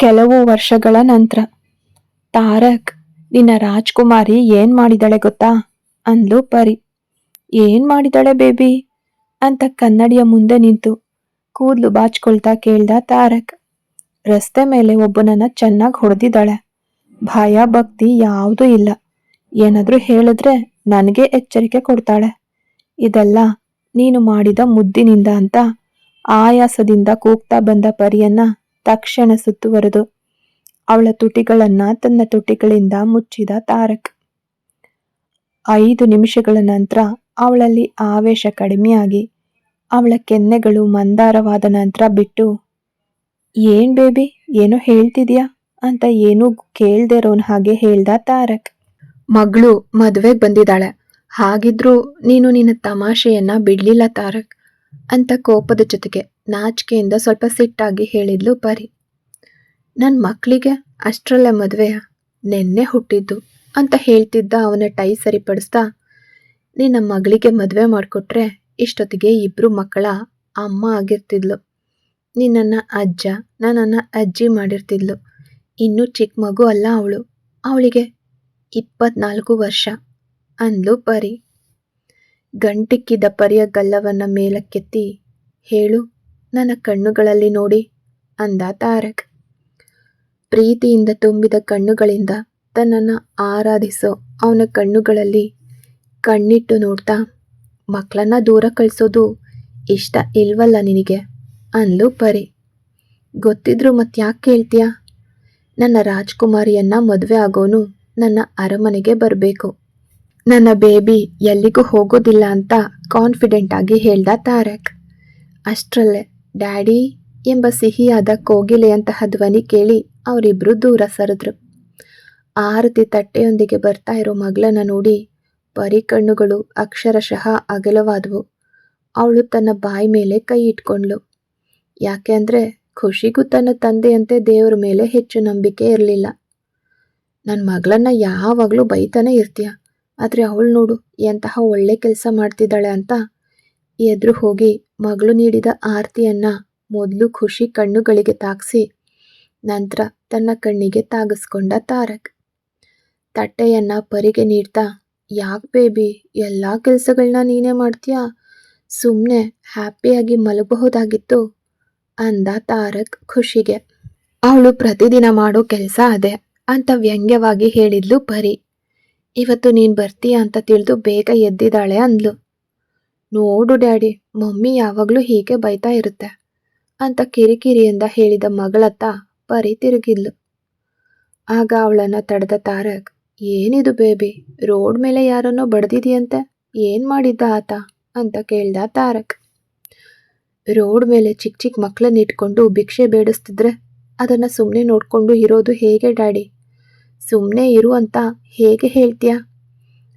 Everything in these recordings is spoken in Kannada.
ಕೆಲವು ವರ್ಷಗಳ ನಂತರ. ತಾರಕ್, ನಿನ್ನ ರಾಜ್ಕುಮಾರಿ ಏನ್ ಮಾಡಿದಾಳೆ ಗೊತ್ತಾ? ಅಂದ್ಲು ಪರಿ. ಏನ್ ಮಾಡಿದಾಳೆ ಬೇಬಿ? ಅಂತ ಕನ್ನಡಿಯ ಮುಂದೆ ನಿಂತು ಕೂದ್ಲು ಬಾಚ್ಕೊಳ್ತಾ ಕೇಳ್ದ ತಾರಕ್. ರಸ್ತೆ ಮೇಲೆ ಒಬ್ಬನನ್ನ ಚೆನ್ನಾಗಿ ಹೊಡೆದಿದ್ದಾಳೆ. ಭಯ ಭಕ್ತಿ ಯಾವುದೂ ಇಲ್ಲ. ಏನಾದ್ರೂ ಹೇಳಿದ್ರೆ ನನಗೆ ಎಚ್ಚರಿಕೆ ಕೊಡ್ತಾಳೆ. ಇದೆಲ್ಲ ನೀನು ಮಾಡಿದ ಮುದ್ದಿನಿಂದ ಅಂತ ಆಯಾಸದಿಂದ ಕೂಗ್ತಾ ಬಂದ ಪರಿಯನ್ನ ತಕ್ಷಣ ಸುತ್ತುವರೆದು ಅವಳ ತುಟಿಗಳನ್ನ ತನ್ನ ತುಟಿಗಳಿಂದ ಮುಚ್ಚಿದ ತಾರಕ್. ಐದು ನಿಮಿಷಗಳ ನಂತರ ಅವಳಲ್ಲಿ ಆವೇಶ ಕಡಿಮೆಯಾಗಿ ಅವಳ ಕೆನ್ನೆಗಳು ಮಂದಾರವಾದ ನಂತರ ಬಿಟ್ಟು, ಏನ್ ಬೇಬಿ, ಏನೋ ಹೇಳ್ತಿದ್ಯಾ? ಅಂತ ಏನೂ ಕೇಳ್ದೆ ಇರೋನ್ ಹಾಗೆ ಹೇಳ್ದ ತಾರಕ್. ಮಗಳು ಮದುವೆಗೆ ಬಂದಿದ್ದಾಳೆ. ಹಾಗಿದ್ರೂ ನೀನು ನಿನ್ನ ತಮಾಷೆಯನ್ನ ಬಿಡ್ಲಿಲ್ಲ ತಾರಕ್ ಅಂತ ಕೋಪದ ಜೊತೆಗೆ ನಾಚಿಕೆಯಿಂದ ಸ್ವಲ್ಪ ಸಿಟ್ಟಾಗಿ ಹೇಳಿದ್ಲು ಪರಿ. ನನ್ನ ಮಕ್ಕಳಿಗೆ ಅಷ್ಟರಲ್ಲೇ ಮದುವೆಯ ನೆನ್ನೆ ಹುಟ್ಟಿದ್ದು ಅಂತ ಹೇಳ್ತಿದ್ದ ಅವನ ಟೈ ಸರಿಪಡಿಸ್ತಾ, ನಿನ್ನ ಮಗಳಿಗೆ ಮದುವೆ ಮಾಡಿಕೊಟ್ರೆ ಇಷ್ಟೊತ್ತಿಗೆ ಇಬ್ಬರು ಮಕ್ಕಳ ಅಮ್ಮ ಆಗಿರ್ತಿದ್ಲು. ನಿನ್ನನ್ನು ಅಜ್ಜ, ನನ್ನನ್ನು ಅಜ್ಜಿ ಮಾಡಿರ್ತಿದ್ಲು. ಇನ್ನೂ ಚಿಕ್ಕ ಮಗು ಅಲ್ಲ ಅವಳು. ಅವಳಿಗೆ ಇಪ್ಪತ್ನಾಲ್ಕು ವರ್ಷ ಅಂದ್ಲು ಪರಿ. ಗಂಟಿಕ್ಕಿದ ಪರಿಯ ಗಲ್ಲವನ್ನು ಮೇಲಕ್ಕೆತ್ತಿ, ಹೇಳು ನನ್ನ ಕಣ್ಣುಗಳಲ್ಲಿ ನೋಡಿ ಅಂದ ತಾರಕ್. ಪ್ರೀತಿಯಿಂದ ತುಂಬಿದ ಕಣ್ಣುಗಳಿಂದ ತನ್ನನ್ನು ಆರಾಧಿಸೋ ಅವನ ಕಣ್ಣುಗಳಲ್ಲಿ ಕಣ್ಣಿಟ್ಟು ನೋಡ್ತಾ ಮಕ್ಕಳನ್ನ ದೂರ ಕಳಿಸೋದು ಇಷ್ಟ ಇಲ್ವಲ್ಲ ನಿನಗೆ? ಅಂದ್ಲು ಪರಿ. ಗೊತ್ತಿದ್ರು ಮತ್ತ್ಯಾಕೆ ಕೇಳ್ತೀಯ? ನನ್ನ ರಾಜ್ಕುಮಾರಿಯನ್ನ ಮದುವೆ ಆಗೋನು ನನ್ನ ಅರಮನೆಗೆ ಬರಬೇಕು. ನನ್ನ ಬೇಬಿ ಎಲ್ಲಿಗೂ ಹೋಗೋದಿಲ್ಲ ಅಂತ ಕಾನ್ಫಿಡೆಂಟ್ ಆಗಿ ಹೇಳ್ದ ತಾರಕ್. ಅಷ್ಟರಲ್ಲೇ ಡ್ಯಾಡಿ ಎಂಬ ಸಿಹಿಯಾದ ಕೋಗಿಲೆಯಂತಹ ಧ್ವನಿ ಕೇಳಿ ಅವರಿಬ್ಬರು ದೂರ ಸರಿದ್ರು. ಆರತಿ ತಟ್ಟೆಯೊಂದಿಗೆ ಬರ್ತಾ ಇರೋ ಮಗಳನ್ನ ನೋಡಿ ಪರಿ ಕಣ್ಣುಗಳು ಅಕ್ಷರಶಃ ಅಗಲವಾದವು. ಅವಳು ತನ್ನ ಬಾಯಿ ಮೇಲೆ ಕೈ ಇಟ್ಕೊಂಡ್ಳು. ಯಾಕೆ ಅಂದರೆ ಖುಷಿಗೂ ತನ್ನ ತಂದೆಯಂತೆ ದೇವರ ಮೇಲೆ ಹೆಚ್ಚು ನಂಬಿಕೆ ಇರಲಿಲ್ಲ. ನನ್ನ ಮಗಳನ್ನ ಯಾವಾಗಲೂ ಬೈತಾನೆ ಇರ್ತೀಯ, ಆದರೆ ಅವಳು ನೋಡು ಎಂತಹ ಒಳ್ಳೆ ಕೆಲಸ ಮಾಡ್ತಿದ್ದಾಳೆ ಅಂತ ಎದುರು ಹೋಗಿ ಮಗಳು ನೀಡಿದ ಆರತಿಯನ್ನ ಮೊದಲು ಖುಷಿ ಕಣ್ಣುಗಳಿಗೆ ತಾಗಿಸಿ ನಂತರ ತನ್ನ ಕಣ್ಣಿಗೆ ತಾಗಿಸ್ಕೊಂಡ ತಾರಕ್. ತಟ್ಟೆಯನ್ನ ಪರಿಗೆ ನೀಡ್ತಾ, ಯಾಕೆ ಬೇಬಿ, ಎಲ್ಲ ಕೆಲಸಗಳನ್ನ ನೀನೇ ಮಾಡ್ತೀಯಾ? ಸುಮ್ಮನೆ ಹ್ಯಾಪಿಯಾಗಿ ಮಲಗಬಹುದಾಗಿತ್ತು, ಅಂದ ತಾರಕ್ ಖುಷಿಗೆ. ಅವಳು ಪ್ರತಿದಿನ ಮಾಡೋ ಕೆಲಸ ಅದೇ, ಅಂತ ವ್ಯಂಗ್ಯವಾಗಿ ಹೇಳಿದ್ಲು ಪರಿ. ಇವತ್ತು ನೀನು ಬರ್ತೀಯ ಅಂತ ತಿಳಿದು ಬೇಗ ಎದ್ದಿದ್ದಾಳೆ, ಅಂದ್ಲು. ನೋಡು ಡ್ಯಾಡಿ, ಮಮ್ಮಿ ಯಾವಾಗಲೂ ಹೀಗೆ ಬೈತಾ ಇರುತ್ತೆ ಅಂತ ಕಿರಿಕಿರಿಯಿಂದ ಹೇಳಿದ ಮಗಳತ್ತ ಪರಿ ತಿರುಗಿದ್ಲು. ಆಗ ಅವಳನ್ನು ತಡೆದ ತಾರಕ್, ಏನಿದು ಬೇಬಿ, ರೋಡ್ ಮೇಲೆ ಯಾರನ್ನೋ ಬಡ್ದಿದೆಯಂತೆ, ಏನು ಮಾಡಿದ್ದ ಆತ ಅಂತ ಕೇಳ್ದ ತಾರಕ್. ರೋಡ್ ಮೇಲೆ ಚಿಕ್ಕ ಚಿಕ್ಕ ಮಕ್ಕಳನ್ನ ಇಟ್ಕೊಂಡು ಭಿಕ್ಷೆ ಬೇಡಿಸ್ತಿದ್ರೆ ಅದನ್ನು ಸುಮ್ಮನೆ ನೋಡಿಕೊಂಡು ಇರೋದು ಹೇಗೆ ಡ್ಯಾಡಿ? ಸುಮ್ಮನೆ ಇರು ಅಂತ ಹೇಗೆ ಹೇಳ್ತೀಯ?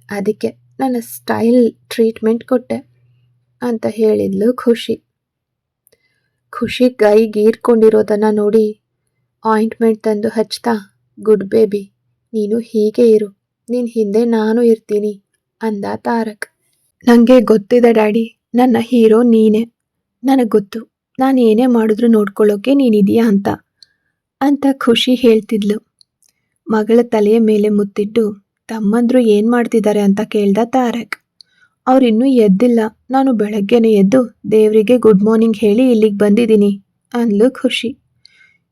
ಅದಕ್ಕೆ ನನ್ನ ಸ್ಟೈಲ್ ಟ್ರೀಟ್ಮೆಂಟ್ ಕೊಟ್ಟೆ. ಅಂತ ಹೇಳಿದ್ಲು ಖುಷಿ. ಖುಷಿ ಕೈ ಗೀರ್ಕೊಂಡಿರೋದನ್ನು ನೋಡಿ ಆಯಿಂಟ್ಮೆಂಟ್ ತಂದು ಹಚ್ತಾ ಗುಡ್ ಬೇಬಿ ನೀನು ಹೀಗೆ ಇರು. ನಿನ್ನ ಹಿಂದೆ ನಾನು ಇರ್ತೀನಿ, ಅಂದ ತಾರಕ್. ನನಗೆ ಗೊತ್ತಿದೆ ಡ್ಯಾಡಿ, ನನ್ನ ಹೀರೋ ನೀನೇ. ನನಗೆ ಗೊತ್ತು, ನಾನು ಏನೇ ಮಾಡಿದ್ರು ನೋಡ್ಕೊಳ್ಳೋಕೆ ನೀನಿದೆಯಾ ಅಂತ ಅಂತ ಖುಷಿ ಹೇಳ್ತಿದ್ಲು. ಮಗಳ ತಲೆಯ ಮೇಲೆ ಮುತ್ತಿಟ್ಟು, ತಮ್ಮಂದ್ರು ಏನು ಮಾಡ್ತಿದ್ದಾರೆ ಅಂತ ಕೇಳ್ದ ತಾರಕ್. ಅವ್ರಿನ್ನೂ ಎದ್ದಿಲ್ಲ. ನಾನು ಬೆಳಗ್ಗೆನೆ ಎದ್ದು ದೇವರಿಗೆ ಗುಡ್ ಮಾರ್ನಿಂಗ್ ಹೇಳಿ ಇಲ್ಲಿಗೆ ಬಂದಿದ್ದೀನಿ ಅಂದ್ಲು ಖುಷಿ.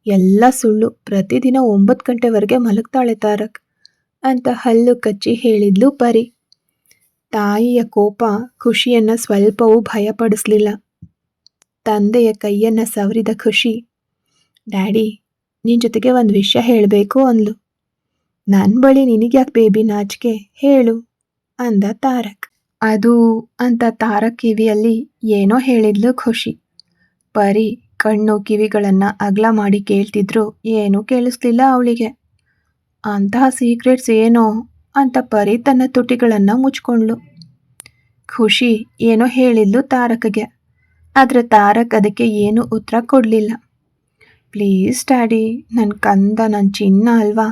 ಎಲ್ಲ ಸುಳ್ಳು. ಪ್ರತಿದಿನ ಒಂಬತ್ತು ಗಂಟೆವರೆಗೆ ಮಲಗ್ತಾಳೆ ತಾರಕ್ ಅಂತ ಹಲ್ಲು ಕಚ್ಚಿ ಹೇಳಿದ್ಲು ಪರಿ. ತಾಯಿಯ ಕೋಪ ಖುಷಿಯನ್ನ ಸ್ವಲ್ಪವೂ ಭಯಪಡಿಸ್ಲಿಲ್ಲ. ತಂದೆಯ ಕೈಯನ್ನ ಸವರಿದ ಖುಷಿ. ಡ್ಯಾಡಿ ನಿನ್ನ ಜೊತೆಗೆ ಒಂದು ವಿಷಯ ಹೇಳಬೇಕು ಅಂದ್ಲು. ನನ್ನ ಬಳಿ ನಿನಗ್ಯಾಕೆ ಬೇಬಿ ನಾಚಿಕೆ? ಹೇಳು ಅಂದ ತಾರಕ್. ಅದು ಅಂತ ತಾರ ಕಿವಿಯಲ್ಲಿ ಏನೋ ಹೇಳಿದ್ಲು ಖುಷಿ. ಪರಿ ಕಣ್ಣು ಕಿವಿಗಳನ್ನ ಅಗಲ ಮಾಡಿ ಕೇಳ್ತಿದ್ರು ಏನೂ ಕೇಳಿಸ್ಲಿಲ್ಲ ಅವಳಿಗೆ. ಅಂತಹ ಸೀಕ್ರೆಟ್ಸ್ ಏನೋ ಅಂತ ಪರಿ ತನ್ನ ತುಟಿಗಳನ್ನ ಮುಚ್ಕೊಂಡ್ಳು. ಖುಷಿ ಏನೋ ಹೇಳಿದ್ಲು ತಾರಕ್ಗೆ. ಆದರೆ ತಾರಕ್ ಅದಕ್ಕೆ ಏನೂ ಉತ್ತರ ಕೊಡಲಿಲ್ಲ. ಪ್ಲೀಸ್ ಡ್ಯಾಡಿ ನನ್ನ ಕಂದ ನನ್ನ ಚಿನ್ನ ಅಲ್ವಾ?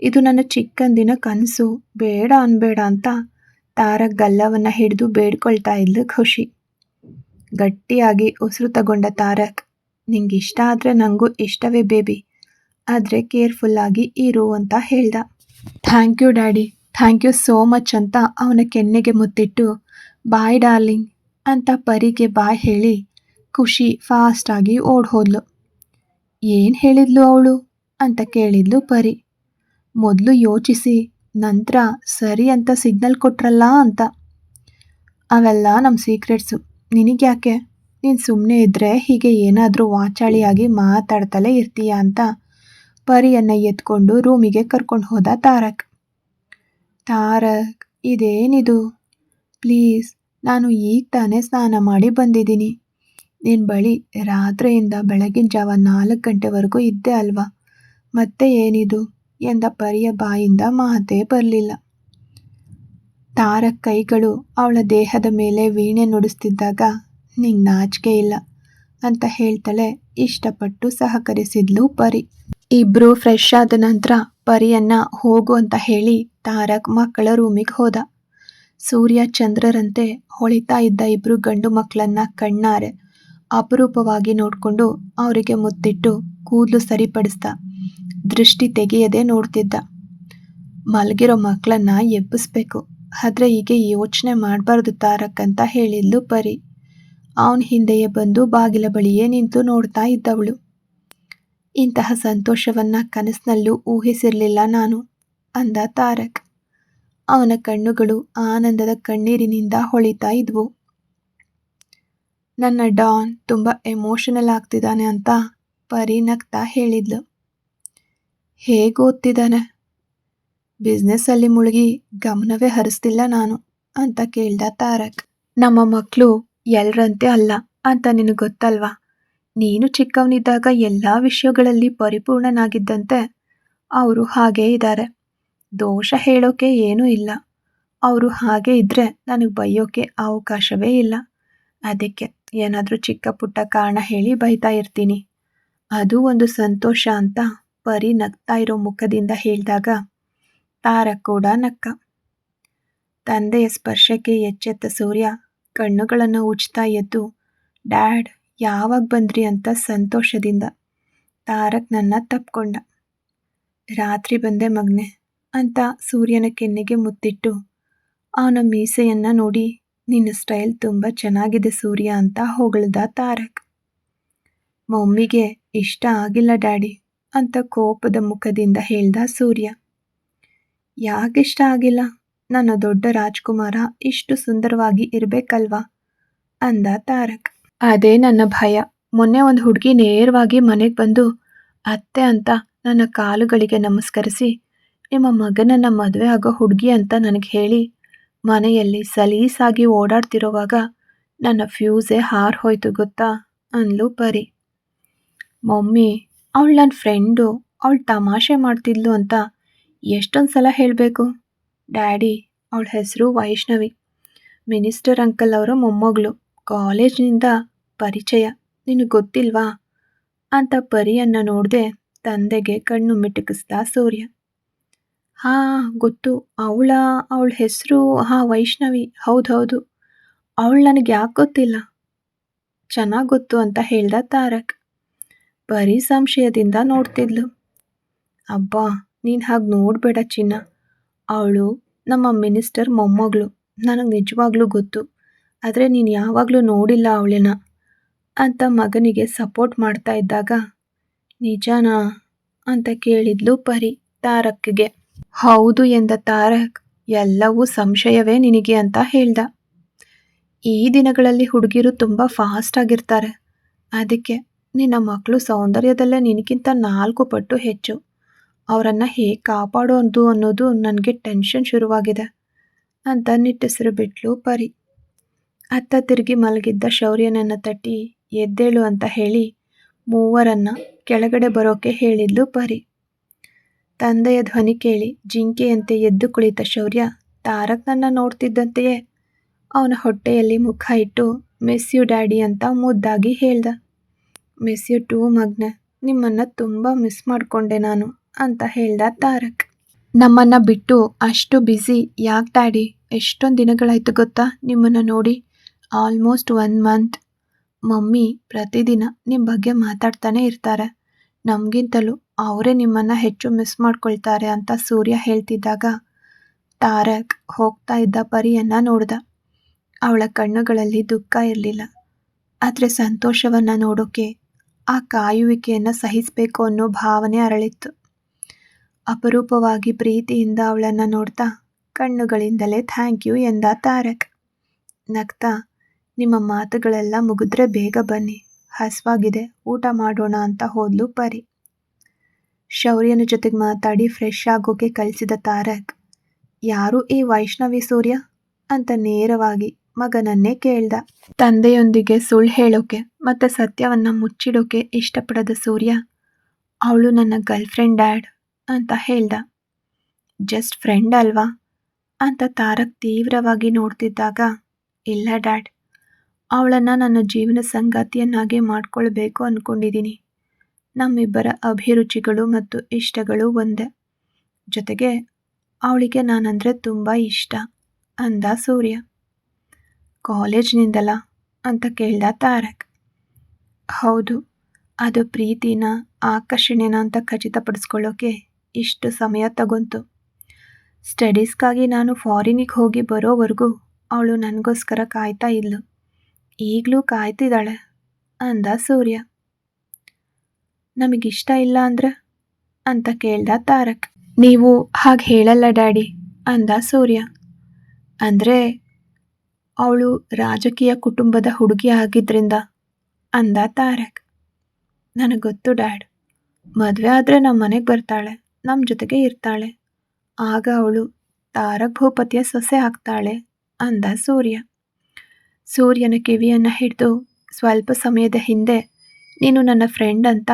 ಇದು ನನ್ನ ಚಿಕ್ಕಂದಿನ ಕನಸು. ಬೇಡ ಅನ್ಬೇಡ ಅಂತ ತಾರಕ್ ಗಲ್ಲವನ್ನ ಹಿಡಿದು ಬೇಡ್ಕೊಳ್ತಾ ಇದ್ಲು ಖುಷಿ. ಗಟ್ಟಿಯಾಗಿ ಉಸಿರು ತಗೊಂಡ ತಾರಕ್ ನಿಂಗೆ ಇಷ್ಟ ಆದರೆ ನನಗೂ ಇಷ್ಟವೇ ಬೇಬಿ, ಆದರೆ ಕೇರ್ಫುಲ್ಲಾಗಿ ಇರು ಅಂತ ಹೇಳ್ದ. Thank you daddy, thank you so much ಅಂತ ಅವನ ಕೆನ್ನೆಗೆ ಮುತ್ತಿಟ್ಟು, ಬಾಯ್ ಡಾರ್ಲಿಂಗ್ ಅಂತ ಪರಿಗೆ ಬಾಯ್ ಹೇಳಿ ಖುಷಿ ಫಾಸ್ಟಾಗಿ ಓಡ್ ಹೋದ್ಲು. ಏನು ಹೇಳಿದ್ಲು ಅವಳು? ಅಂತ ಕೇಳಿದ್ಲು ಪರಿ. ಮೊದಲು ಯೋಚಿಸಿ ನಂತರ ಸರಿ ಅಂತ ಸಿಗ್ನಲ್ ಕೊಟ್ರಲ್ಲ ಅಂತ. ಅವೆಲ್ಲ ನಮ್ಮ ಸೀಕ್ರೆಟ್ಸು. ನಿನಗ್ಯಾಕೆ? ನೀನು ಸುಮ್ಮನೆ ಇದ್ದರೆ ಹೀಗೆ ಏನಾದರೂ ವಾಚಾಳಿಯಾಗಿ ಮಾತಾಡ್ತಲೇ ಇರ್ತೀಯ ಅಂತ ಪರಿಯನ್ನು ಎತ್ಕೊಂಡು ರೂಮಿಗೆ ಕರ್ಕೊಂಡು ಹೋದ ತಾರಕ್. ತಾರಕ್, ಇದೇನಿದು? ಪ್ಲೀಸ್, ನಾನು ಈಗ ತಾನೇ ಸ್ನಾನ ಮಾಡಿ ಬಂದಿದ್ದೀನಿ. ನಿನ್ನ ಬಳಿ ರಾತ್ರಿಯಿಂದ ಬೆಳಗಿನ ಜಾವ ನಾಲ್ಕು ಗಂಟೆವರೆಗೂ ಇದ್ದೆ ಅಲ್ವಾ? ಮತ್ತೆ ಏನಿದು? ಎಂದ ಪರಿಯ ಬಾಯಿಂದ ಮಾತೇ ಬರಲಿಲ್ಲ. ತಾರ ಕೈಗಳು ಅವಳ ದೇಹದ ಮೇಲೆ ವೀಣೆ ನುಡಿಸ್ತಿದ್ದಾಗ, ನಿಂಗೆ ನಾಚಿಕೆ ಇಲ್ಲ ಅಂತ ಹೇಳ್ತಾಳೆ ಇಷ್ಟಪಟ್ಟು ಸಹಕರಿಸಿದ್ಲು ಪರಿ. ಇಬ್ರು ಫ್ರೆಶ್ ಆದ ನಂತರ ಪರಿಯನ್ನ ಹೋಗು ಅಂತ ಹೇಳಿ ತಾರಕ್ ಮಕ್ಕಳ ರೂಮಿಗೆ ಹೋದ. ಸೂರ್ಯ ಚಂದ್ರರಂತೆ ಹೊಳಿತಾ ಇದ್ದ ಇಬ್ರು ಗಂಡು ಮಕ್ಕಳನ್ನ ಕಣ್ಣಾರೆ ಅಪರೂಪವಾಗಿ ನೋಡ್ಕೊಂಡು ಅವರಿಗೆ ಮುತ್ತಿಟ್ಟು ಕೂದಲು ಸರಿಪಡಿಸ್ದ. ದೃಷ್ಟಿ ತೆಗೆಯದೆ ನೋಡ್ತಿದ್ದ. ಮಲಗಿರೋ ಮಕ್ಕಳನ್ನ ಎಬ್ಬಿಸ್ಬೇಕು. ಆದರೆ ಹೀಗೆ ಯೋಚನೆ ಮಾಡಬಾರ್ದು ತಾರಕ್ ಅಂತ ಹೇಳಿದ್ಲು ಪರಿ. ಅವನ ಹಿಂದೆಯೇ ಬಂದು ಬಾಗಿಲ ಬಳಿಯೇ ನಿಂತು ನೋಡ್ತಾ ಇದ್ದವಳು. ಇಂತಹ ಸಂತೋಷವನ್ನ ಕನಸಿನಲ್ಲೂ ಊಹಿಸಿರಲಿಲ್ಲ ನಾನು, ಅಂದ ತಾರಕ್. ಅವನ ಕಣ್ಣುಗಳು ಆನಂದದ ಕಣ್ಣೀರಿನಿಂದ ಹೊಳಿತಾ ಇದ್ವು. ನನ್ನ ಡಾನ್ ತುಂಬ ಎಮೋಷನಲ್ ಆಗ್ತಿದ್ದಾನೆ ಅಂತ ಪರಿ ನಗ್ತಾ ಹೇಳಿದ್ಲು. ಹೇಗೆ ಓದ್ತಿದ್ದಾನೆ? ಬಿಸ್ನೆಸ್ಸಲ್ಲಿ ಮುಳುಗಿ ಗಮನವೇ ಹರಿಸ್ತಿಲ್ಲ ನಾನು ಅಂತ ಕೇಳ್ದ ತಾರಕ್. ನಮ್ಮ ಮಕ್ಕಳು ಎಲ್ರಂತೆ ಅಲ್ಲ ಅಂತ ನಿನಗೆ ಗೊತ್ತಲ್ವಾ? ನೀನು ಚಿಕ್ಕವನಿದ್ದಾಗ ಎಲ್ಲ ವಿಷಯಗಳಲ್ಲಿ ಪರಿಪೂರ್ಣನಾಗಿದ್ದಂತೆ ಅವರು ಹಾಗೇ ಇದ್ದಾರೆ ದೋಷ ಹೇಳೋಕೆ ಏನೂ ಇಲ್ಲ. ಅವರು ಹಾಗೆ ಇದ್ದರೆ ನನಗೆ ಬೈಯೋಕೆ ಅವಕಾಶವೇ ಇಲ್ಲ. ಅದಕ್ಕೆ ಏನಾದರೂ ಚಿಕ್ಕ ಪುಟ್ಟ ಕಾರಣ ಹೇಳಿ ಬೈತಾ ಇರ್ತೀನಿ. ಅದು ಒಂದು ಸಂತೋಷ ಅಂತ ಪರಿ ನಗ್ತಾ ಇರೋ ಮುಖದಿಂದ ಹೇಳಿದಾಗ, ತಾರ ಕೂಡ ನಕ್ಕ. ತಂದೆಯ ಸ್ಪರ್ಶಕ್ಕೆ ಎಚ್ಚೆತ್ತ ಸೂರ್ಯ, ಕಣ್ಣುಗಳನ್ನು ಉಜ್ತಾ ಎದ್ದು, ಡ್ಯಾಡ್, ಯಾವಾಗ ಬಂದ್ರಿ ಅಂತ ಸಂತೋಷದಿಂದ, ತಾರಕ್ ನನ್ನ ತಪ್ಕೊಂಡ. ರಾತ್ರಿ ಬಂದೆ ಮಗ್ನೆ ಅಂತ ಸೂರ್ಯನ ಕೆನ್ನೆಗೆ ಮುತ್ತಿಟ್ಟು, ಅವನ ಮೀಸೆಯನ್ನ ನೋಡಿ, ನಿನ್ನ ಸ್ಟೈಲ್ ತುಂಬ ಚೆನ್ನಾಗಿದೆ ಸೂರ್ಯ ಅಂತ ಹೊಗಳ್ದ ತಾರಕ್. ಮಮ್ಮಿಗೆ ಇಷ್ಟ ಆಗಿಲ್ಲ ಡ್ಯಾಡಿ. ಅಂತ ಕೋಪದ ಮುಖದಿಂದ ಹೇಳ್ದ ಸೂರ್ಯ. ಯಾಕಿಷ್ಟ ಆಗಿಲ್ಲ. ನನ್ನ ದೊಡ್ಡ ರಾಜ್ಕುಮಾರ ಇಷ್ಟು ಸುಂದರವಾಗಿ ಇರಬೇಕಲ್ವಾ? ಅಂದ ತಾರಕ್. ಅದೇ ನನ್ನ ಭಯ. ಮೊನ್ನೆ ಒಂದು ಹುಡುಗಿ ನೇರವಾಗಿ ಮನೆಗೆ ಬಂದು, ಅತ್ತೆ ಅಂತ ನನ್ನ ಕಾಲುಗಳಿಗೆ ನಮಸ್ಕರಿಸಿ, ನಿಮ್ಮ ಮಗನನ್ನು ಮದುವೆ ಆಗೋ ಹುಡುಗಿ ಅಂತ ನನಗೆ ಹೇಳಿ, ಮನೆಯಲ್ಲಿ ಸಲೀಸಾಗಿ ಓಡಾಡ್ತಿರೋವಾಗ ನನ್ನ ಫ್ಯೂಸೇ ಹಾರ್ ಹೋಯ್ತು ಗೊತ್ತಾ? ಅಂದ್ಲು ಪರಿ. ಮಮ್ಮಿ ಅವಳು ನನ್ನ ಫ್ರೆಂಡು ಅವಳು ತಮಾಷೆ ಮಾಡ್ತಿದ್ಲು ಅಂತ ಎಷ್ಟೊಂದು ಸಲ ಹೇಳಬೇಕು. ಡ್ಯಾಡಿ ಅವಳ ಹೆಸರು ವೈಷ್ಣವಿ. ಮಿನಿಸ್ಟರ್ ಅಂಕಲ್ ಅವರ ಮೊಮ್ಮಗಳು. ಕಾಲೇಜ್ನಿಂದ ಪರಿಚಯ. ನಿನಗೆ ಗೊತ್ತಿಲ್ವಾ? ಅಂತ ಪರಿಯನ್ನು ನೋಡದೆ ತಂದೆಗೆ ಕಣ್ಣು ಮಿಟುಕಿಸ್ದ ಸೂರ್ಯ. ಹಾಂ, ಗೊತ್ತು. ಅವಳ ಅವಳ ಹೆಸರು, ಹಾಂ, ವೈಷ್ಣವಿ. ಹೌದು ಹೌದು. ಅವಳು ನನಗೆ ಯಾಕೆ ಗೊತ್ತಿಲ್ಲ? ಚೆನ್ನಾಗಿ ಗೊತ್ತು ಅಂತ ಹೇಳ್ದ ತಾರಕ್. ಬರೀ ಸಂಶಯದಿಂದ ನೋಡ್ತಿದ್ಲು. ಅಬ್ಬಾ, ನೀನು ಹಾಗೆ ನೋಡಬೇಡ ಚಿನ್ನ. ಅವಳು ನಮ್ಮ ಮಿನಿಸ್ಟರ್ ಮೊಮ್ಮಗಳು. ನನಗೆ ನಿಜವಾಗ್ಲೂ ಗೊತ್ತು. ಆದರೆ ನೀನು ಯಾವಾಗಲೂ ನೋಡಿಲ್ಲ ಅವಳನ್ನ ಅಂತ ಮಗನಿಗೆ ಸಪೋರ್ಟ್ ಮಾಡ್ತಾ ಇದ್ದಾಗ, ನಿಜನಾ? ಅಂತ ಕೇಳಿದ್ಲು ಪರಿ ತಾರಕ್ಗೆ ಹೌದು ಎಂದ ತಾರಕ್, ಎಲ್ಲವೂ ಸಂಶಯವೇ ನಿನಗೆ ಅಂತ ಹೇಳ್ದ. ಈ ದಿನಗಳಲ್ಲಿ ಹುಡುಗಿರು ತುಂಬ ಫಾಸ್ಟ್ ಆಗಿರ್ತಾರೆ. ಅದಕ್ಕೆ ನಿನ್ನ ಮಕ್ಕಳು ಸೌಂದರ್ಯದಲ್ಲೇ ನಿನಗಿಂತ ನಾಲ್ಕು ಪಟ್ಟು ಹೆಚ್ಚು. ಅವರನ್ನು ಹೇಗೆ ಕಾಪಾಡೋದು ಅನ್ನೋದು ನನಗೆ ಟೆನ್ಷನ್ ಶುರುವಾಗಿದೆ. ಅಂತ ನಿಟ್ಟುಸಿರು ಬಿಟ್ಲು ಪರಿ. ಅತ್ತ ತಿರುಗಿ ಮಲಗಿದ್ದ ಶೌರ್ಯನನ್ನು ತಟ್ಟಿ ಎದ್ದೇಳು ಅಂತ ಹೇಳಿ ಮೂವರನ್ನು ಕೆಳಗಡೆ ಬರೋಕೆ ಹೇಳಿದ್ಲು ಪರಿ. ತಂದೆಯ ಧ್ವನಿ ಕೇಳಿ ಜಿಂಕೆಯಂತೆ ಎದ್ದು ಕುಳಿತ ಶೌರ್ಯ ತಾರಕ್ನನ್ನು ನೋಡ್ತಿದ್ದಂತೆಯೇ ಅವನ ಹೊಟ್ಟೆಯಲ್ಲಿ ಮುಖ ಇಟ್ಟು ಮಿಸ್ ಯು ಡ್ಯಾಡಿ ಅಂತ ಮುದ್ದಾಗಿ ಹೇಳ್ದ. ಮಿಸ್ ಯು ಟೂ, ಮಗ್ನೆ. ನಿಮ್ಮನ್ನ ತುಂಬ ಮಿಸ್ ಮಾಡಿಕೊಂಡೆ ನಾನು ಅಂತ ಹೇಳ್ದ ತಾರಕ್. ನಮ್ಮನ್ನ ಬಿಟ್ಟು ಅಷ್ಟು ಬ್ಯುಸಿ ಯಾಕೆ ಡ್ಯಾಡಿ? ಎಷ್ಟೊಂದು ದಿನಗಳಾಯ್ತು ಗೊತ್ತಾ ನಿಮ್ಮನ್ನ ನೋಡಿ? Almost one month. ಮಮ್ಮಿ ಪ್ರತಿದಿನ ನಿಮ್ಮ ಬಗ್ಗೆ ಮಾತಾಡ್ತಾನೆ ಇರ್ತಾರೆ. ನಮಗಿಂತಲೂ ಅವರೇ ನಿಮ್ಮನ್ನ ಹೆಚ್ಚು ಮಿಸ್ ಮಾಡ್ಕೊಳ್ತಾರೆ ಅಂತ ಸೂರ್ಯ ಹೇಳ್ತಿದ್ದಾಗ ತಾರಕ್ ಹೋಗ್ತಾ ಇದ್ದ ಪರಿಯನ್ನ ನೋಡ್ದ. ಅವಳ ಕಣ್ಣುಗಳಲ್ಲಿ ದುಃಖ ಇರಲಿಲ್ಲ. ಆದರೆ ಸಂತೋಷವನ್ನು ನೋಡೋಕೆ ಆ ಕಾಯುವಿಕೆಯನ್ನು ಸಹಿಸಬೇಕು ಅನ್ನೋ ಭಾವನೆ ಅರಳಿತ್ತು. ಅಪರೂಪವಾಗಿ ಪ್ರೀತಿಯಿಂದ ಅವಳನ್ನು ನೋಡ್ತಾ ಕಣ್ಣುಗಳಿಂದಲೇ ಥ್ಯಾಂಕ್ ಯು ಎಂದ ತಾರಕ್. ನಗ್ತಾ, ನಿಮ್ಮ ಮಾತುಗಳೆಲ್ಲ ಮುಗಿದ್ರೆ ಬೇಗ ಬನ್ನಿ, ಹಸ್ವಾಗಿದೆ, ಊಟ ಮಾಡೋಣ ಅಂತ ಹೋದ್ಲು ಪರಿ. ಶೌರ್ಯನ ಜೊತೆಗೆ ಮಾತಾಡಿ ಫ್ರೆಶ್ ಆಗೋಕೆ ಕಳಿಸಿದ ತಾರಕ್, ಯಾರು ಈ ವೈಷ್ಣವಿ ಸೂರ್ಯ? ಅಂತ ನೇರವಾಗಿ ಮಗನನ್ನೇ ಕೇಳ್ದ. ತಂದೆಯೊಂದಿಗೆ ಸುಳ್ಳು ಹೇಳೋಕೆ ಮತ್ತೆ ಸತ್ಯವನ್ನ ಮುಚ್ಚಿಡೋಕೆ ಇಷ್ಟಪಡದ ಸೂರ್ಯ, ಅವಳು ನನ್ನ ಗರ್ಲ್ ಫ್ರೆಂಡ್ ಡ್ಯಾಡ್ ಅಂತ ಹೇಳ್ದ. ಜಸ್ಟ್ ಫ್ರೆಂಡ್ ಅಲ್ವಾ? ಅಂತ ತಾರಕ್ ತೀವ್ರವಾಗಿ ನೋಡ್ತಿದ್ದಾಗ, ಇಲ್ಲ ಡ್ಯಾಡ್, ಅವಳನ್ನು ನನ್ನ ಜೀವನ ಸಂಗಾತಿಯನ್ನಾಗಿ ಮಾಡ್ಕೊಳ್ಬೇಕು ಅಂದ್ಕೊಂಡಿದ್ದೀನಿ ನಮ್ಮಿಬ್ಬರ ಅಭಿರುಚಿಗಳು ಮತ್ತು ಇಷ್ಟಗಳು ಒಂದೇ. ಜೊತೆಗೆ ಅವಳಿಗೆ ನಾನಂದರೆ ತುಂಬ ಇಷ್ಟ ಅಂದ ಸೂರ್ಯ. ಕಾಲೇಜ್ನಿಂದಲ ಅಂತ ಕೇಳ್ದ ತಾರಕ್. ಹೌದು, ಅದು ಪ್ರೀತಿನ, ಆಕರ್ಷಣೆನ ಅಂತ ಖಚಿತಪಡಿಸ್ಕೊಳ್ಳೋಕೆ ಇಷ್ಟು ಸಮಯ ತಗೊಂತು. ಸ್ಟಡೀಸ್ಗಾಗಿ ನಾನು ಫಾರಿನಿಗೆ ಹೋಗಿ ಬರೋವರೆಗೂ ಅವಳು ನನಗೋಸ್ಕರ ಕಾಯ್ತಾ ಇದ್ಲು. ಈಗಲೂ ಕಾಯ್ತಿದ್ದಾಳೆ ಅಂದ ಸೂರ್ಯ. ನಮಗಿಷ್ಟ ಇಲ್ಲ ಅಂದ್ರೆ? ಅಂತ ಕೇಳ್ದ ತಾರಕ್. ನೀವು ಹಾಗೆ ಹೇಳಲ್ಲ ಡ್ಯಾಡಿ, ಅಂದ ಸೂರ್ಯ. ಅಂದರೆ ಅವಳು ರಾಜಕೀಯ ಕುಟುಂಬದ ಹುಡುಗಿ ಆಗಿದ್ರಿಂದ ಅಂದ ತಾರಕ್. ನನಗೆ ಗೊತ್ತು ಡ್ಯಾಡ್. ಮದುವೆ ಆದರೆ ನಮ್ಮ ಮನೆಗೆ ಬರ್ತಾಳೆ ನಮ್ಮ ಜೊತೆಗೆ ಇರ್ತಾಳೆ. ಆಗ ಅವಳು ತಾರಕ್ ಭೂಪತಿಯ ಸೊಸೆ ಆಗ್ತಾಳೆ ಅಂದ ಸೂರ್ಯ. ಸೂರ್ಯನ ಕಿವಿಯನ್ನು ಹಿಡಿದು ಸ್ವಲ್ಪ ಸಮಯದ ಹಿಂದೆ, ನೀನು ನನ್ನ ಫ್ರೆಂಡ್ ಅಂತ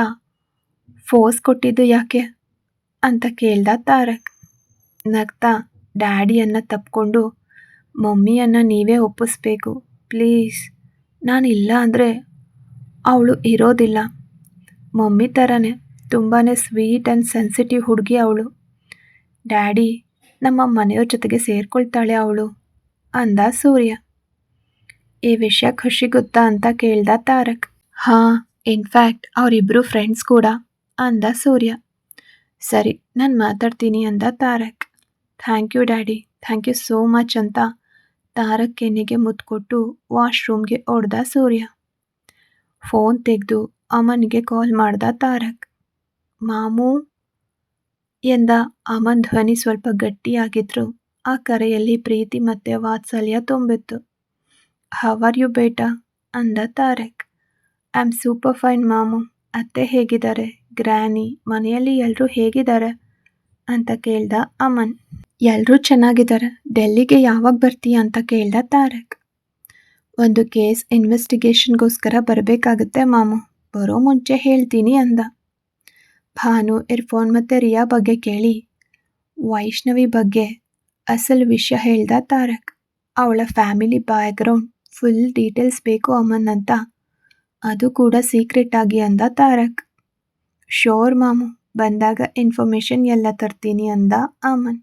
ಫೋರ್ಸ್ ಕೊಟ್ಟಿದ್ದು ಯಾಕೆ ಅಂತ ಕೇಳ್ದ ತಾರಕ್. ನಗ್ತಾ ಡ್ಯಾಡಿಯನ್ನು ತಪ್ಕೊಂಡು ಮಮ್ಮಿಯನ್ನು ನೀವೇ ಒಪ್ಪಿಸ್ಬೇಕು. ಪ್ಲೀಸ್. ನಾನು ಇಲ್ಲ ಅಂದರೆ ಅವಳು ಇರೋದಿಲ್ಲ. ಮಮ್ಮಿ ಥರನೇ ತುಂಬಾ ಸ್ವೀಟ್ ಆ್ಯಂಡ್ ಸೆನ್ಸಿಟಿವ್ ಹುಡುಗಿ ಅವಳು. ಡ್ಯಾಡಿ ನಮ್ಮ ಮನೆಯವ್ರ ಜೊತೆಗೆ ಸೇರಿಕೊಳ್ತಾಳೆ ಅವಳು ಅಂದ ಸೂರ್ಯ. ಈ ವಿಷಯ ಖುಷಿ ಗೊತ್ತಾ ಅಂತ ಕೇಳ್ದ ತಾರಕ್. ಹಾಂ ಇನ್ಫ್ಯಾಕ್ಟ್ ಅವರಿಬ್ಬರು ಫ್ರೆಂಡ್ಸ್ ಕೂಡ ಅಂದ ಸೂರ್ಯ. ಸರಿ, ನಾನು ಮಾತಾಡ್ತೀನಿ ಅಂದ Tarak. Thank you daddy. Thank you so much ಅಂತ ತಾರಕ್ ಮುತ್ಕೊಟ್ಟು ವಾಶ್ರೂಮ್ಗೆ ಓಡ್ದ ಸೂರ್ಯ. ಫೋನ್ ತೆಗೆದು ಅಮನ್ಗೆ ಕಾಲ್ ಮಾಡ್ದ ತಾರಕ್. ಮಾಮೂ, ಎಂದ ಅಮನ್ ಧ್ವನಿ ಸ್ವಲ್ಪ ಗಟ್ಟಿಯಾಗಿದ್ರು. ಆ ಕರೆಯಲ್ಲಿ ಪ್ರೀತಿ ಮತ್ತೆ ವಾತ್ಸಲ್ಯ ತುಂಬಿತ್ತು. ಹವರ್ ಯು ಬೇಟಾ? ಅಂದ Tarak. I am super fine ಮಾಮು. ಅತ್ತೆ ಹೇಗಿದ್ದಾರೆ? ಗ್ರ್ಯಾನಿ, ಮನೆಯಲ್ಲಿ ಎಲ್ಲರೂ ಹೇಗಿದ್ದಾರೆ? ಅಂತ ಕೇಳ್ದ ಅಮನ್. ಎಲ್ಲರೂ ಚೆನ್ನಾಗಿದ್ದಾರೆ ಡೆಲ್ಲಿಗೆ ಯಾವಾಗ ಬರ್ತೀಯ ಅಂತ ಕೇಳ್ದ ತಾರಕ್. ಒಂದು ಕೇಸ್ ಇನ್ವೆಸ್ಟಿಗೇಷನ್ಗೋಸ್ಕರ ಬರಬೇಕಾಗುತ್ತೆ ಮಾಮು. ಬರೋ ಮುಂಚೆ ಹೇಳ್ತೀನಿ ಅಂದ. ಭಾನು ಇರ್ಫೋನ್ ಮತ್ತು ರಿಯಾ ಬಗ್ಗೆ ಕೇಳಿ. ವೈಷ್ಣವಿ ಬಗ್ಗೆ ಅಸಲು ವಿಷಯ ಹೇಳ್ದ ತಾರಕ್. ಅವಳ ಫ್ಯಾಮಿಲಿ ಬ್ಯಾಕ್ಗ್ರೌಂಡ್ ಫುಲ್ ಡೀಟೇಲ್ಸ್ ಬೇಕು ಅಮನ್ ಅಂತ. ಅದು ಕೂಡ ಸೀಕ್ರೆಟ್ ಆಗಿ ಅಂದ ತಾರಕ್. ಶೋರ್ ಮಾಮು. ಬಂದಾಗ ಇನ್ಫಾರ್ಮೇಷನ್ ಎಲ್ಲ ತರ್ತೀನಿ ಅಂದ ಅಮನ್.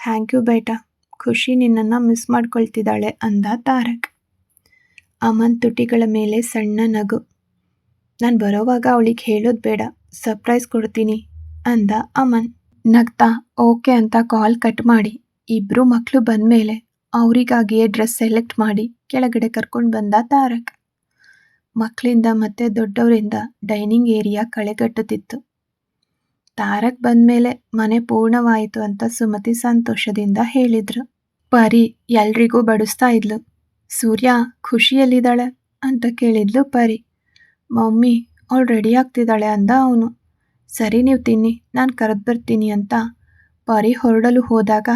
ಥ್ಯಾಂಕ್ ಯು ಬೇಟಾ. ಖುಷಿ ನಿನ್ನನ್ನು ಮಿಸ್ ಮಾಡ್ಕೊಳ್ತಿದ್ದಾಳೆ ಅಂದ ತಾರಕ್. ಅಮನ್ ತುಟಿಗಳ ಮೇಲೆ ಸಣ್ಣ ನಗು. ನಾನು ಬರೋವಾಗ ಅವಳಿಗೆ ಹೇಳೋದು ಬೇಡ. ಸರ್ಪ್ರೈಸ್ ಕೊಡ್ತೀನಿ ಅಂದ ಅಮನ್. ನಗ್ತಾ ಓಕೆ ಅಂತ ಕಾಲ್ ಕಟ್ ಮಾಡಿ. ಇಬ್ಬರು ಮಕ್ಕಳು ಬಂದಮೇಲೆ ಅವರಿಗಾಗಿಯೇ ಡ್ರೆಸ್ ಸೆಲೆಕ್ಟ್ ಮಾಡಿ ಕೆಳಗಡೆ ಕರ್ಕೊಂಡು ಬಂದ ತಾರಕ್. ಮಕ್ಕಳಿಂದ ಮತ್ತೆ ದೊಡ್ಡವರಿಂದ ಡೈನಿಂಗ್ ಏರಿಯಾ ಕಳೆಗಟ್ಟುತ್ತಿತ್ತು. ತಾರಕ್ ಬಂದಮೇಲೆ ಮನೆ ಪೂರ್ಣವಾಯಿತು ಅಂತ ಸುಮತಿ ಸಂತೋಷದಿಂದ ಹೇಳಿದ್ರು. ಪರಿ, ಎಲ್ರಿಗೂ ಬಡಿಸ್ತಾ ಇದ್ಲು. ಸೂರ್ಯ, ಖುಷಿಯಲ್ಲಿದ್ದಾಳೆ ಅಂತ ಕೇಳಿದ್ಲು ಪರಿ. ಮಮ್ಮಿ, ಅವಳು ರೆಡಿ ಆಗ್ತಿದ್ದಾಳೆ ಅಂದ ಅವನು. ಸರಿ, ನೀವು ತಿನ್ನಿ, ನಾನು ಕರೆದು ಬರ್ತೀನಿ ಅಂತ ಪರಿ ಹೊರಡಲು ಹೋದಾಗ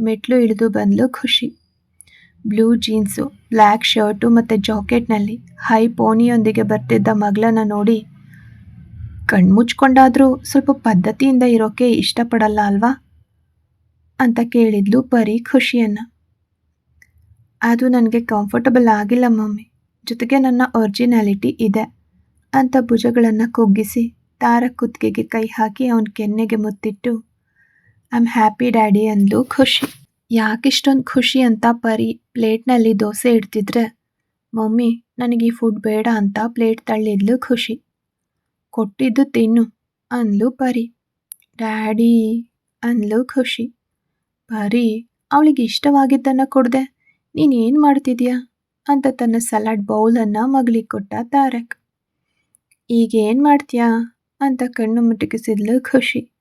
ಮೆಟ್ಲು ಇಳಿದು ಬಂದ್ಲು ಖುಷಿ. ಬ್ಲೂ ಜೀನ್ಸು ಬ್ಲ್ಯಾಕ್ ಶರ್ಟು ಮತ್ತು ಜಾಕೆಟ್ನಲ್ಲಿ ಹೈ ಪೋನಿಯೊಂದಿಗೆ ಬರ್ತಿದ್ದ ಮಗಳನ್ನ ನೋಡಿ ಕಣ್ಮುಚ್ಕೊಂಡಾದರೂ ಸ್ವಲ್ಪ ಪದ್ಧತಿಯಿಂದ ಇರೋಕೆ ಇಷ್ಟಪಡಲ್ಲ ಅಲ್ವಾ? ಅಂತ ಕೇಳಿದ್ಲು ಪರಿ ಖುಷಿಯನ್ನು. ಅದು ನನಗೆ ಕಂಫರ್ಟಬಲ್ ಆಗಿಲ್ಲ ಮಮ್ಮಿ. ಜೊತೆಗೆ ನನ್ನ ಒರಿಜಿನಾಲಿಟಿ ಇದೆ ಅಂತ ಭುಜಗಳನ್ನು ಕುಗ್ಗಿಸಿ ತಾರ ಕುತ್ತಿಗೆಗೆ ಕೈ ಹಾಕಿ ಅವನ ಕೆನ್ನೆಗೆ ಮುತ್ತಿಟ್ಟು ಐ ಆಮ್ ಹ್ಯಾಪಿ ಡ್ಯಾಡಿ ಅಂದ್ಲು ಖುಷಿ. ಯಾಕಿಷ್ಟೊಂದು ಖುಷಿ ಅಂತ ಪರಿ ಪ್ಲೇಟ್ನಲ್ಲಿ ದೋಸೆ ಇಡ್ತಿದ್ರೆ, ಮಮ್ಮಿ, ನನಗೆ ಈ ಫುಡ್ ಬೇಡ ಅಂತ ಪ್ಲೇಟ್ ತಳ್ಳಿದ್ಲು ಖುಷಿ. ಕೊಟ್ಟಿದ್ದು ತಿನ್ನು ಅಂದ್ಲು ಪರಿ. ಡ್ಯಾಡಿ, ಅಂದ್ಲು ಖುಷಿ. ಪರಿ, ಅವಳಿಗೆ ಇಷ್ಟವಾಗಿದ್ದನ್ನು ಕೊಡದೆ ನೀನೇನು ಮಾಡ್ತಿದ್ಯಾ? ಅಂತ ತನ್ನ ಸಲಾಡ್ ಬೌಲನ್ನು ಮಗಳಿಗೆ ಕೊಟ್ಟ ತಾರಕ್. ಈಗೇನು ಮಾಡ್ತೀಯಾ? ಅಂತ ಕಣ್ಣು ಮುಟುಕಿಸಿದ್ಲು ಖುಷಿ.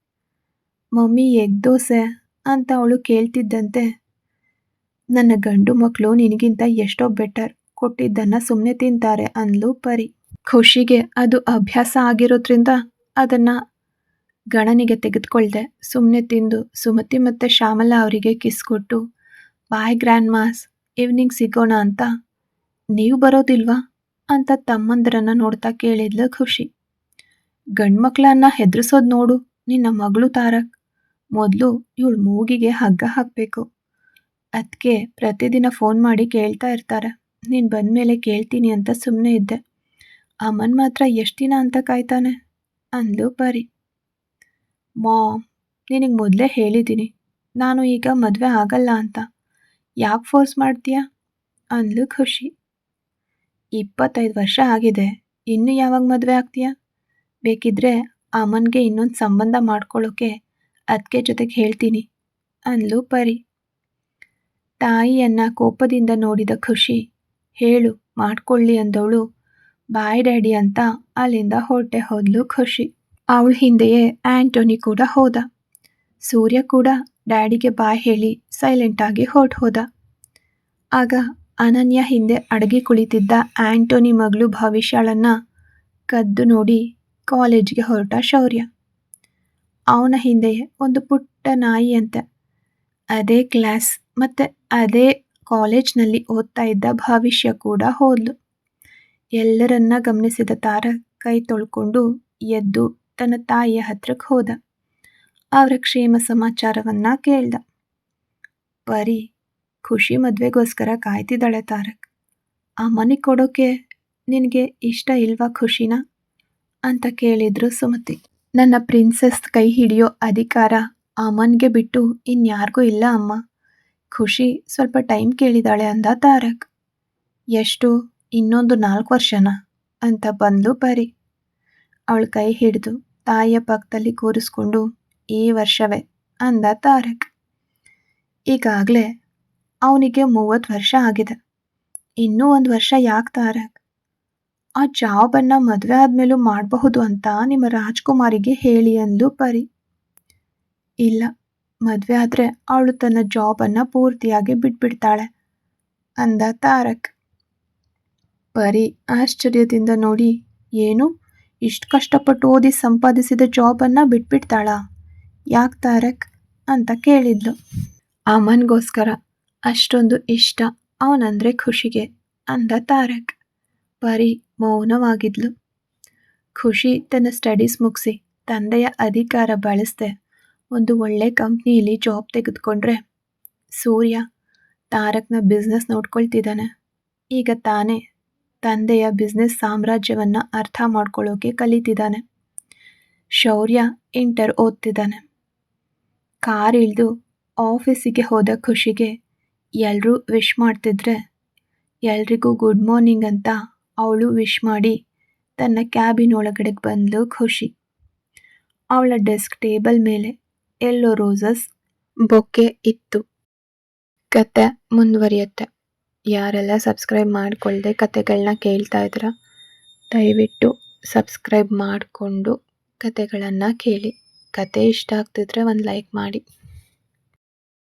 ಮಮ್ಮಿ, ಎಗ್ ದೋಸೆ, ಅಂತ ಅವಳು ಕೇಳ್ತಿದ್ದಂತೆ. ನನ್ನ ಗಂಡು ಮಕ್ಕಳು ನಿನಗಿಂತ ಎಷ್ಟೋ ಬೆಟರ್, ಕೊಟ್ಟಿದ್ದನ್ನು ಸುಮ್ಮನೆ ತಿಂತಾರೆ, ಅಂದ್ಲು ಪರಿ. ಖುಷಿಗೆ ಅದು ಅಭ್ಯಾಸ ಆಗಿರೋದ್ರಿಂದ ಅದನ್ನು ಗಣನಿಗೆ ತೆಗೆದುಕೊಳ್ದೆ. ಸುಮ್ಮನೆ ತಿಂದು ಸುಮತಿ ಮತ್ತು ಶ್ಯಾಮಲ ಅವರಿಗೆ ಕಿಸ್ ಕೊಟ್ಟು, ಬಾಯ್ ಗ್ರ್ಯಾಂಡ್ ಮಾಸ್ ಈವ್ನಿಂಗ್ ಸಿಗೋಣ ಅಂತ. ನೀವು ಬರೋದಿಲ್ವಾ? ಅಂತ ತಮ್ಮಂದಿರನ್ನು ನೋಡ್ತಾ ಕೇಳಿದ್ಲು ಖುಷಿ. ಗಂಡ್ಮಕ್ಳನ್ನ ಹೆದರ್ಸೋದು ನೋಡು, ನಿನ್ನ ಮಗಳು ತಾರಕ್. ಮೊದಲು ಇವಳು ಮೂಗಿಗೆ ಹಗ್ಗ ಹಾಕಬೇಕು. ಅದಕ್ಕೆ ಪ್ರತಿದಿನ ಫೋನ್ ಮಾಡಿ ಕೇಳ್ತಾ ಇರ್ತಾರೆ. ನೀನು ಬಂದ ಮೇಲೆ ಕೇಳ್ತೀನಿ ಅಂತ ಸುಮ್ಮನೆ ಇದ್ದೆ. ಅಮ್ಮನ್ ಮಾತ್ರ ಎಷ್ಟು ದಿನ ಅಂತ ಕಾಯ್ತಾನೆ? ಅಂದ್ಲು ಪರಿ. ಮಾಮ್, ನಿನಗೆ ಮೊದಲೇ ಹೇಳಿದ್ದೀನಿ ನಾನು ಈಗ ಮದುವೆ ಆಗಲ್ಲ ಅಂತ. ಯಾಕೆ ಫೋರ್ಸ್ ಮಾಡ್ತೀಯಾ? ಅಂದ್ಲು ಖುಷಿ. ಇಪ್ಪತ್ತೈದು ವರ್ಷ ಆಗಿದೆ. ಇನ್ನು ಯಾವಾಗ ಮದುವೆ ಆಗ್ತೀಯಾ? ಬೇಕಿದ್ರೆ ಅಮ್ಮನಿಗೆ ಇನ್ನೊಂದು ಸಂಬಂಧ ಮಾಡ್ಕೊಳ್ಳೋಕೆ ಅದಕ್ಕೆ ಜೊತೆಗೆ ಹೇಳ್ತೀನಿ, ಅಂದ್ಲು ಪರಿ. ತಾಯಿಯನ್ನ ಕೋಪದಿಂದ ನೋಡಿದ ಖುಷಿ, ಹೇಳು, ಮಾಡ್ಕೊಳ್ಳಿ ಅಂದವಳು ಬಾಯ್ ಡ್ಯಾಡಿ ಅಂತ ಅಲ್ಲಿಂದ ಹೊಟ್ಟೆ ಹೋದ್ಲು ಖುಷಿ. ಅವಳ ಹಿಂದೆಯೇ ಆಂಟೋನಿ ಕೂಡ ಹೋದ. ಸೂರ್ಯ ಕೂಡ ಡ್ಯಾಡಿಗೆ ಬಾಯ್ ಹೇಳಿ ಸೈಲೆಂಟಾಗಿ ಹೊರಟು ಹೋದ. ಆಗ ಅನನ್ಯ ಹಿಂದೆ ಅಡಗಿ ಕುಳಿತಿದ್ದ ಆಂಟೋನಿ ಮಗಳು ಭವಿಷ್ಯಳನ್ನು ಕದ್ದು ನೋಡಿ ಕಾಲೇಜ್ಗೆ ಹೊರಟ ಶೌರ್ಯ. ಅವನ ಹಿಂದೆಯೇ ಒಂದು ಪುಟ್ಟ ನಾಯಿ ಅಂತೆ ಅದೇ ಕ್ಲಾಸ್ ಮತ್ತು ಅದೇ ಕಾಲೇಜ್ನಲ್ಲಿ ಓದ್ತಾ ಇದ್ದ ಭವಿಷ್ಯ ಕೂಡ ಹೋದ್ಲು. ಎಲ್ಲರನ್ನ ಗಮನಿಸಿದ ತಾರ ಕೈ ತೊಳ್ಕೊಂಡು ಎದ್ದು ತನ್ನ ತಾಯಿಯ ಹತ್ರಕ್ಕೆ ಹೋದ. ಅವರ ಕ್ಷೇಮ ಸಮಾಚಾರವನ್ನ ಕೇಳ್ದ. ಪರಿ ಖುಷಿ ಮದುವೆಗೋಸ್ಕರ ಕಾಯ್ತಿದ್ದಾಳೆ ತಾರಕ್. ಆ ಮನೆ ಕೊಡೋಕೆ ನಿನಗೆ ಇಷ್ಟ ಇಲ್ವಾ ಖುಷಿನ? ಅಂತ ಕೇಳಿದ್ರು ಸುಮತಿ. ನನ್ನ ಪ್ರಿನ್ಸೆಸ್ ಕೈ ಹಿಡಿಯೋ ಅಧಿಕಾರ ಅಮ್ಮನ್ಗೆ ಬಿಟ್ಟು ಇನ್ಯಾರಿಗೂ ಇಲ್ಲ ಅಮ್ಮ. ಖುಷಿ ಸ್ವಲ್ಪ ಟೈಮ್ ಕೇಳಿದಾಳೆ ಅಂದ ತಾರಕ್. ಎಷ್ಟು ಇನ್ನೊಂದು ನಾಲ್ಕು ವರ್ಷನ? ಅಂತ ಬಂದ್ಲು ಪರಿ. ಅವಳ ಕೈ ಹಿಡಿದು ತಾಯಿಯ ಪಕ್ಕದಲ್ಲಿ ಕೂರಿಸ್ಕೊಂಡು, ಈ ವರ್ಷವೇ ಅಂದ ತಾರಕ್. ಈಗಾಗಲೇ ಅವನಿಗೆ ಮೂವತ್ತು ವರ್ಷ ಆಗಿದೆ. ಇನ್ನೂ ಒಂದು ವರ್ಷ ಯಾಕೆ ತಾರಕ್? ಆ ಜಾಬನ್ನು ಮದುವೆ ಆದಮೇಲೂ ಮಾಡಬಹುದು ಅಂತ ನಿಮ್ಮ ರಾಜ್ಕುಮಾರಿಗೆ ಹೇಳಿ ಅಂದು ಪರಿ. ಇಲ್ಲ, ಮದುವೆ ಆದರೆ ಅವಳು ತನ್ನ ಜಾಬನ್ನು ಪೂರ್ತಿಯಾಗಿ ಬಿಟ್ಬಿಡ್ತಾಳೆ, ಅಂದ ತಾರಕ್. ಪರಿ ಆಶ್ಚರ್ಯದಿಂದ ನೋಡಿ, ಏನು? ಇಷ್ಟು ಕಷ್ಟಪಟ್ಟು ಓದಿ ಸಂಪಾದಿಸಿದ ಜಾಬನ್ನು ಬಿಟ್ಬಿಡ್ತಾಳಾ ಯಾಕೆ ತಾರಕ್? ಅಂತ ಕೇಳಿದ್ಲು. ಅಮನ್ಗೋಸ್ಕರ, ಅಷ್ಟೊಂದು ಇಷ್ಟ ಅವನಂದ್ರೆ ಖುಷಿಗೆ ಅಂದ ತಾರಕ್. ಪರಿ ಮೌನವಾಗಿದ್ಲು. ಖುಷಿ ತನ್ನ ಸ್ಟಡೀಸ್ ಮುಗಿಸಿ ತಂದೆಯ ಅಧಿಕಾರ ಬಳಸ್ದೆ ಒಂದು ಒಳ್ಳೆ ಕಂಪ್ನಿಯಲ್ಲಿ ಜಾಬ್ ತೆಗೆದುಕೊಂಡ್ರೆ ಸೂರ್ಯ ತಾರಕ್ನ ಬಿಸ್ನೆಸ್ ನೋಡ್ಕೊಳ್ತಿದ್ದಾನೆ. ಈಗ ತಾನೇ ತಂದೆಯ ಬಿಸ್ನೆಸ್ ಸಾಮ್ರಾಜ್ಯವನ್ನು ಅರ್ಥ ಮಾಡ್ಕೊಳ್ಳೋಕೆ ಕಲಿತಿದ್ದಾನೆ. ಶೌರ್ಯ ಇಂಟರ್ ಓದ್ತಿದ್ದಾನೆ. ಕಾರ್ ಇಳಿದು ಆಫೀಸಿಗೆ ಹೋದ ಖುಷಿಗೆ ಎಲ್ಲರೂ ವಿಶ್ ಮಾಡ್ತಿದ್ರೆ ಎಲ್ರಿಗೂ ಗುಡ್ ಮಾರ್ನಿಂಗ್ ಅಂತ ಅವಳು ವಿಶ್ ಮಾಡಿ ತನ್ನ ಕ್ಯಾಬಿನ್ ಒಳಗಡೆ ಬಂದಳು ಖುಷಿ. ಅವಳ ಡೆಸ್ಕ್ ಟೇಬಲ್ ಮೇಲೆ ಎಲ್ಲೋ ರೋಸಸ್ ಬೊಕ್ಕೆ ಇತ್ತು. ಕತೆ ಮುಂದುವರಿಯುತ್ತೆ. ಯಾರೆಲ್ಲ ಸಬ್ಸ್ಕ್ರೈಬ್ ಮಾಡಿಕೊಳ್ಳದೆ ಕತೆಗಳನ್ನ ಕೇಳ್ತಾ ಇದ್ದೀರಾ ದಯವಿಟ್ಟು ಸಬ್ಸ್ಕ್ರೈಬ್ ಮಾಡಿಕೊಂಡು ಕತೆಗಳನ್ನು ಕೇಳಿ. ಕತೆ ಇಷ್ಟ ಆಗ್ತಿದ್ರೆ ಒಂದು ಲೈಕ್ ಮಾಡಿ.